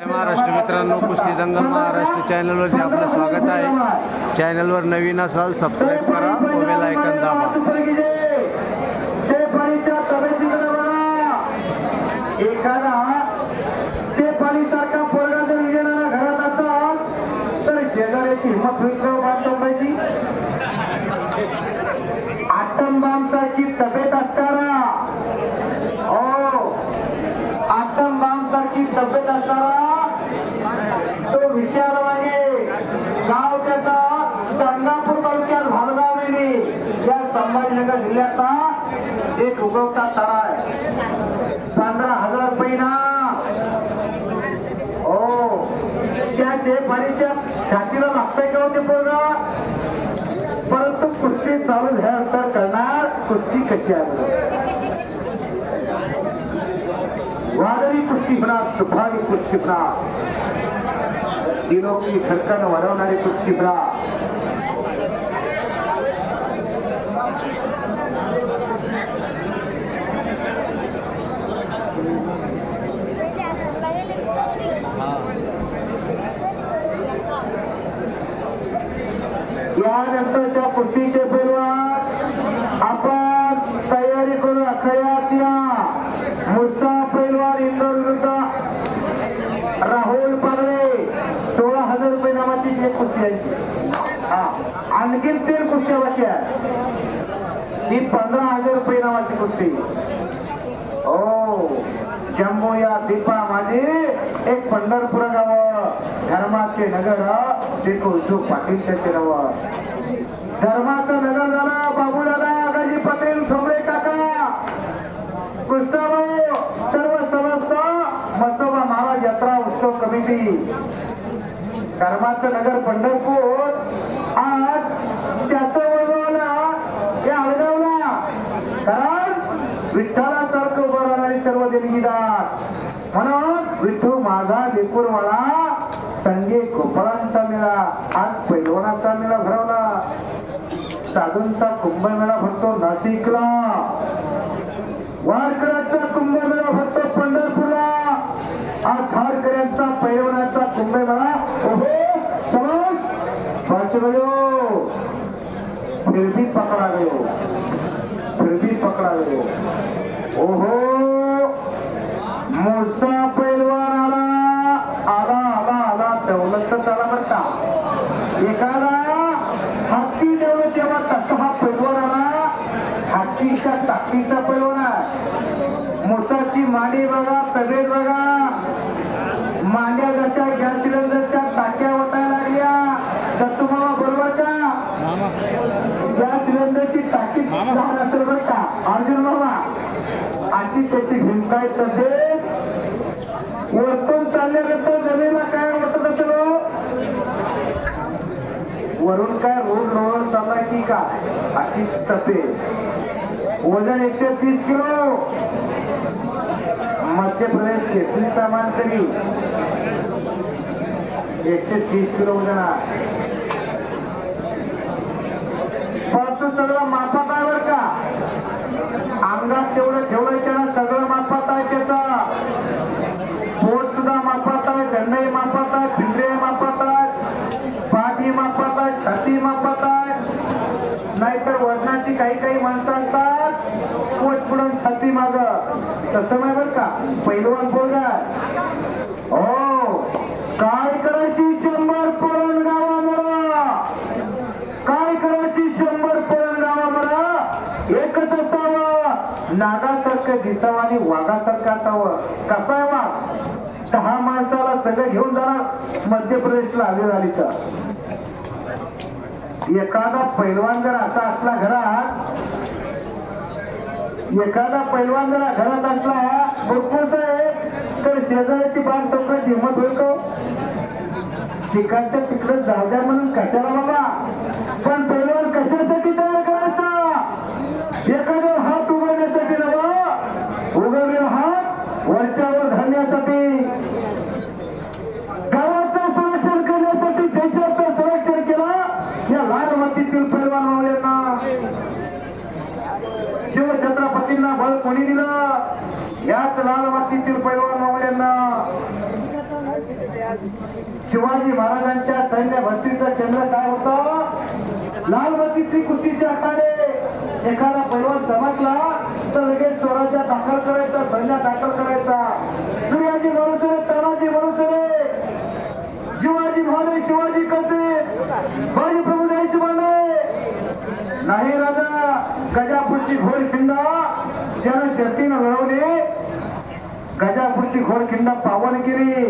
महाराष्ट्र मित्रांनो कुस्ती दंगल महाराष्ट्र चॅनलवरती आपलं स्वागत आहे. चॅनलवर नवीन असाल सबस्क्राईब करा व बेल आयकॉन दाबा. पोरगा जर घरात असाल तर शेजाऱ्याची हिंमत होईल का हो तब्येत असताना हो आटम तब्येत असताना तो विचार म्हणजे मागे गाव त्याचा चंद्रापूर तालुक्यात भालगाव या संभाजीनगर जिल्ह्याचा एक उगवता तारा आहे. पंधरा हजार रुपये ना हो. त्या शेफारीच्या छातीला मागताय का होते पोरगा? परंतु कुस्ती चालू झाल्यानंतर करणार. कुस्ती कशी आहे वादळी कुस्ती म्हणा सुभागी कुस्ती म्हणा. दिलों की धड़कन वाढवणारी कुस्ती होणार यानंतरच्या कुस्तीचे पैलवान आपण तयारी करू अखयात या मुस्ता पैलवान इंदोर विरुद्ध राहुल पारडे सोळा हजार रुपये नावाची एक कुस्ती आहे हा आणखीन तीन कुस्त्या बाकी आहेत ही पंधरा हजार रुपये ओ जम्मू या दीपा माझी एक पंढरपूर गाव धर्माचे नगर ते कौतुक पाटील त्याचे नाव धर्माचं नगर झाला बाबूदादा आगाजी पाटील सोबळे काका. कृष्णाभाऊ सर्व समस्त मसोबा महाराज यात्रा उत्सव समिती धर्माचं नगर पंढरपूर. आज त्याचं वैभवला या आळगावला कारण विठ्ठलासारखं उभं राहणारी सर्व देणगीदार म्हणून विठ्ठू माझा लेकूर मला संगे गोपाळांचा मेळा आज पैलवानाचा मेळा भरवला. साधूंचा कुंभमेळा भरतो नाशिकला. कुंभ कुंभमेळा भरतो पंढरपूरला. आज झाडकऱ्यांचा पैलवानाचा कुंभमेळा ओहो समज? पाच गयो फिर भी पकड़ा गयो हो. फिर भी पकड़ा गयो हो. ओहो. मोठा पैलवान आला आला आला. आला दौलत आला बरं का. एखादा हत्ती दौलत तेव्हा तसा हा पैलवान आला हत्तीचा ताकदीचा पैलवान मोठाची मांडी बघा तब्येत बघा. मांड्या जशा गॅस सिलेंडरच्या सिलेंडरची टाकी लहान असेल बरं का अर्जुन बाबा अशी त्याची भूमिका तसेच वरतून चालल्यानंतर जमिनीला काय वाटत असेल? वरून काय रोड रोड चाललाय की का? अशी तसे वजन एकशे तीस किलो. मध्य प्रदेश केसरी सामान तरी एकशे तीस किलो वजन आहे परंतु सगळं माफात आहे बरं का? अंगात तेवढं ठेवलंय त्याला सगळं माफात आहे त्याचा. पोट सुद्धा माफात आहे दंडही माफात आहे पिंजरे माफात आहे पाठी माफात आहे छाती माफात आहे नाहीतर वजनाची काही काही माणसं असतात पोट पुढून छाती माग. तसं नाही बरं का? पहिलवान पोरगा हो काय करायची शंभर पळण गावामरा काय करायची शंभर पळण गावामरा एकच असावं नागासारखं दिसावं आणि वाघासारखं असावं कसा आहे वाघ? दहा माणसाला सगळं घेऊन जाणार. मध्य प्रदेशला आले झाली तर एखादा पैलवान जर असा असला घरात एखादा पैलवान जर घरात असला भरपूरच आहे तर शेजाऱ्याची बाग टोकाची हिंमत होईल का तिकडच्या तिकडे जाऊ द्या म्हणून कशाला बाबा? पण पैलवान कशासाठी तयार करायचा एखादा हात उघडण्यासाठी नवा उघडलेला हात वरच्यावर धरण्यासाठी गावाचं संरक्षण करण्यासाठी देशाचं संरक्षण केलं या लाल मातीतील पैलवान मावळ्यांना शिवछत्रपतींना बळ कोणी दिलं? याच लाल मातीतील पैलवान मावळ्यांना शिवाजी महाराजांच्या सैन्य भरतीचं केंद्र काय होत? लाल बत्तीची कुस्तीचे आखाडे. एखादा पैलवान चमकला तर लगेच स्वराज्यात दाखल करायचा सैन्यात दाखल करायचा. सूर्याजी मरुसरे तानाजी मरुसरे शिवाजी भाले शिवाजी कसे? बाजी प्रभू द्यायची नाही राजा गजापूरची घोड पिंडा. ज्यानं शर्तीनं लढवली गजापूरची घोड खिंडा पावन केली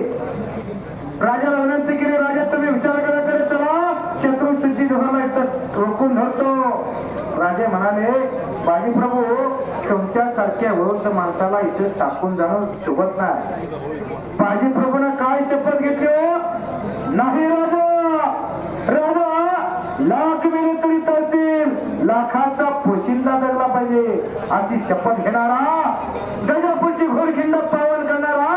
राजाला विनंती केली राजा तुम्ही विचार कराकडे चला शत्रू सिद्धी धोरण रोखून धरतो राजे म्हणाले बाजी प्रभू तुमच्यासारख्या वृद्ध माणसाला इथे टाकून जाणं शोभत नाही बाजी प्रभूने काय शपथ घेतली हो? नाही राजा राजा लाख मिळे तरी चालतील लाखाचा पोशिंदा जगला पाहिजे अशी शपथ घेणारा गजापूरची घोडखिंड पावन करणारा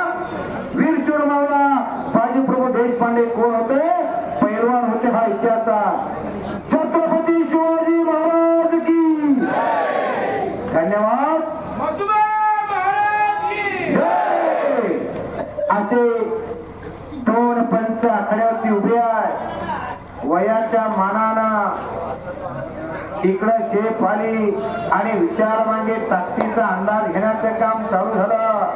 वीर शूर मावला बाजी प्रभू देशपांडे कोण होते? पैलवान होते हा इतिहास छत्रपती शिवाजी महाराज की धन्यवाद! असे दोन पंच आखाड्यावरती उभे आहे वयाच्या मानानं इकडं शेफ आली आणि विचार मागे ताकदीचा अंदाज घेण्याचं काम चालू झालं.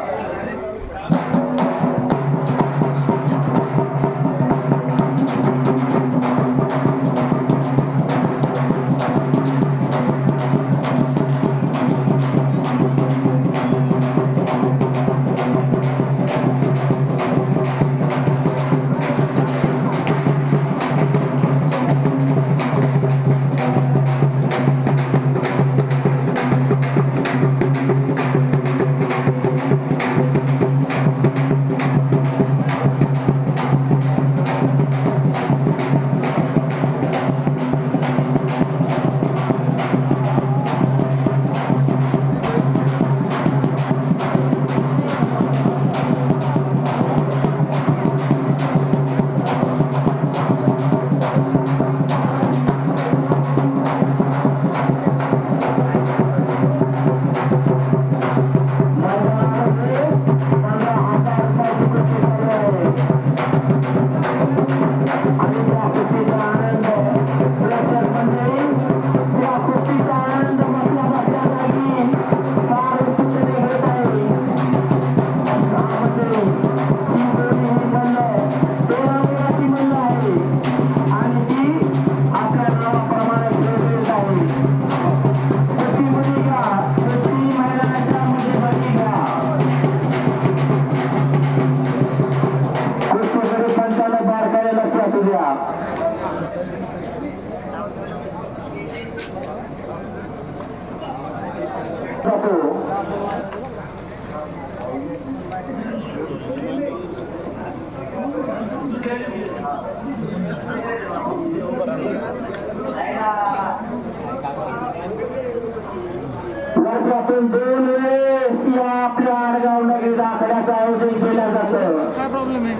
वर्षातून दोन वेळेस या आपल्या आडगाव नगरी दाखल्याचं आयोजन केलं जातं. काय प्रॉब्लेम आहे?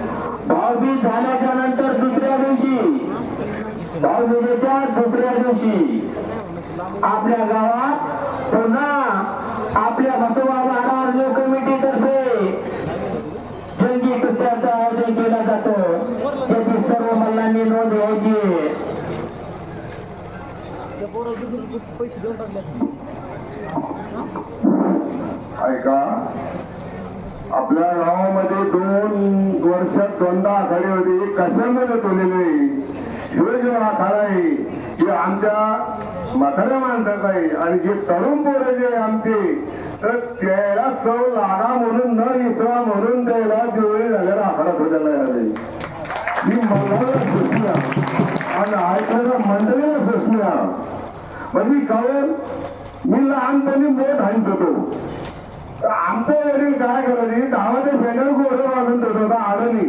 भाऊबीज झाल्याच्यानंतर दुसऱ्या दिवशी भाऊबीजेच्या दुसऱ्या दिवशी आपल्या गावात पुन्हा आपल्या बसवा महाराज जो कमिटीतर्फे जंगी कुस्त्याचं आयोजन केलं जातं. त्याची सर्व मल्लांनी नोंद घ्यायची. पैसे देऊन टाकले. ऐका. आपल्या गावामध्ये दोन वर्षात दोनदा आखाडी होती. कशामध्ये तोलेले शिवाय जो आखाडा आहे. हे आमच्या म्हाताऱ्या माणसाचा आहे. आणि जे तरुण पोरे जे आहे आमचे तर त्याला सौ लागा म्हणून न इसरा म्हणून त्याला दिवाळी झालेला आखाडा खोदायला यावे ही मंगळाला सुचना आणि ऐकायला मंडळीला सुचना म्हणजे कारण मी लहानपणी मोठ हाईत होतो. तर आमच्या वडील काय करायचे गावाचे फेडर गोळं बांधून देत होता आडणी.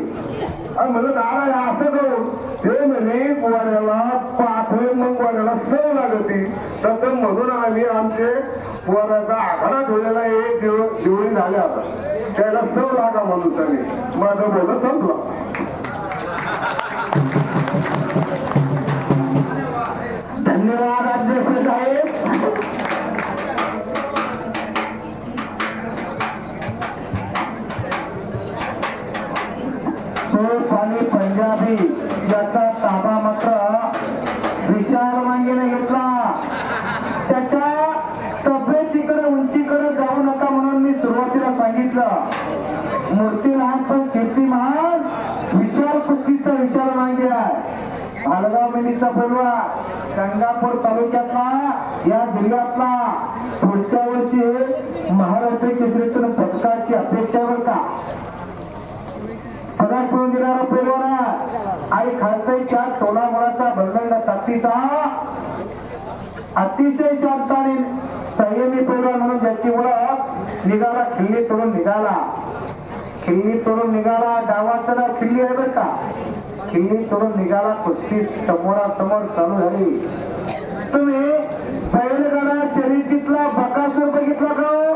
आणि म्हणलं दादा या असं करू. ते म्हणे पोऱ्याला पाठवे मग पोऱ्याला सव लागती. तसं म्हणून आम्ही आमचे पोराचा आखाडा ठेवलेला एक दिवस दिवळी झाल्या आता. त्याला सव लागा म्हणून त्यांनी. माझं बोलणं संपलं. भालगाव मिनीचा पैलवा गंगापूर तालुक्यातला या जिल्ह्यातला पुढच्या वर्षी महाराष्ट्र केसरीतून पथकाची अपेक्षा आहे का? पदक मिळून देणारा आणि खालसाई चार टोला मुळाचा बलदंड ताकदीचा अतिशय शांत आणि संयमी पैलवान म्हणून ज्याची ओळख निघाला खिल्ली तोडून निघाला. खिल्ली तोडून निघाला गावाचा खिल्ली आहे बर का? किल्ली सोडून निघाला कुस्ती समोरासमोर चालू झाली. तुम्ही बैलगाडा शर्यतीतला बकासूर बघितला का हो?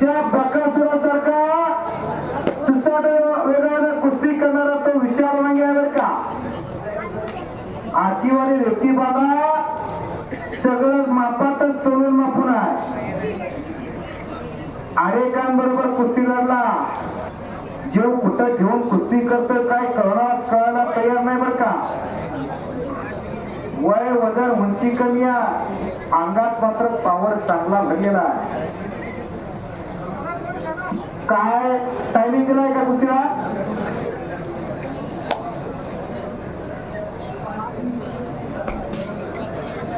त्या बकासुरासारखा सुसाट वेगळा कुस्ती करणारा तो विशाल मागे आहे का? आजीवाली रेती बाबा सगळं मापातच तोडून मापून आहे. अनेकांबरोबर कुस्ती लढला. जीव कुठं घेऊन कुस्ती करतोय काय कळणार कळायला तयार नाही बर का? वय वजन उंची कमी अंगात मात्र पावर चांगला भरलेला आहे. काय टायमिंग दिलाय का कुस्तीला?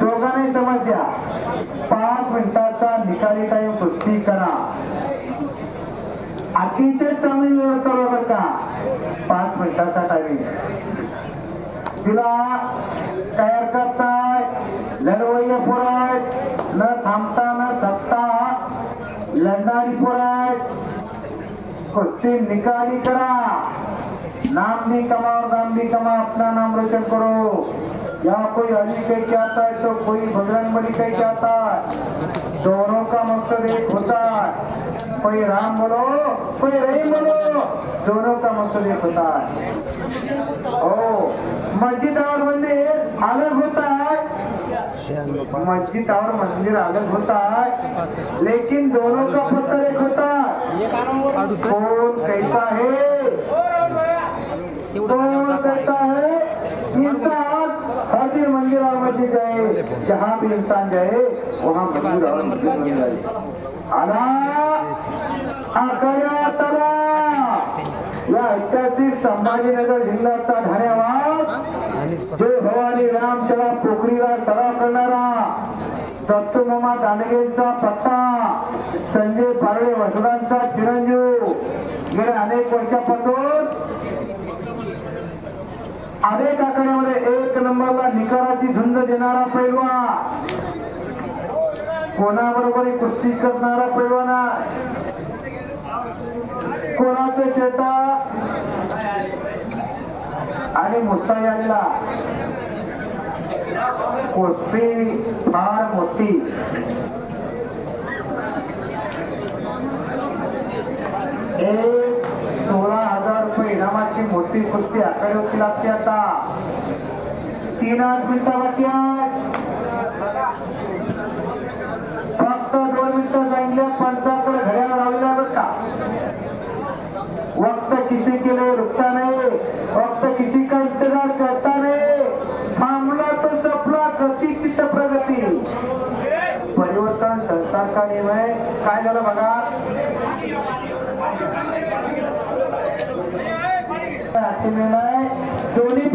दोघांनी द्या. पाच मिनिटाचा निकाली टाइम कुस्ती करा. अतिशय चांगली व्यवस्था आहे बरं का पाच मिनिटाचा टायमिंग तिला तयार करताय. लढवय्य पुरायत न थांबता न थकता. लढणारी पुरायत कुस्ती निकाली करा. नाम भी कमाओ नाम भी कमाओ. अपना नाम रोशन करो. यहाँ कोई अली कह के आता है तो कोई बजरंग बली कह के आता है। दोनों का मकसद एक होता है। कोई राम बोलो, कोई रहीम बोलो, दोनों का मकसद एक होता है। ओ, मस्जिद और मंदिर अलग होता है। मस्जिद और मंदिर अलग होता है, लेकिन दोनों का पत्थर एक होता है। कौन कैसा है? कौन कहता जहाँ भी इंसान जाए वहाँ मंदिर और मस्जिद बन हो जाए। आला आकड्या तला। या ऐतिहासिक संभाजीनगर जिल्ह्याचा धन्यवाद जय भवानी रामचला पोखरीला सराव करणारा दत्तमामा दांडगेंचा पत्ता संजय पारडे वसुदांचा चिरंजीव गेल्या अनेक वर्षापासून अनेक आकड्यामध्ये एक नंबरला निकालाची झुंज देणारा पैलवा कोणाबरोबर कुस्ती करणारा पैलवाना कोणाचे शेता आणि मुसायांना कुस्ती फार मोठी एक सोळा कार्यक्रमाची मोठी कुस्ती आकडे होती लागते आता. तीन आठ मिनिटं बाकी फक्त दोन मिनिटं सांगितले पंचाकडे घड्याळ लावल्या बरं का. वक्त किती केले रुकता नाही वक्त किती का इंतजार करता नाही थांबला तो सपला गती चित्त प्रगती. परिवर्तन संसार का नियम आहे काय झालं बघा? दोन्ही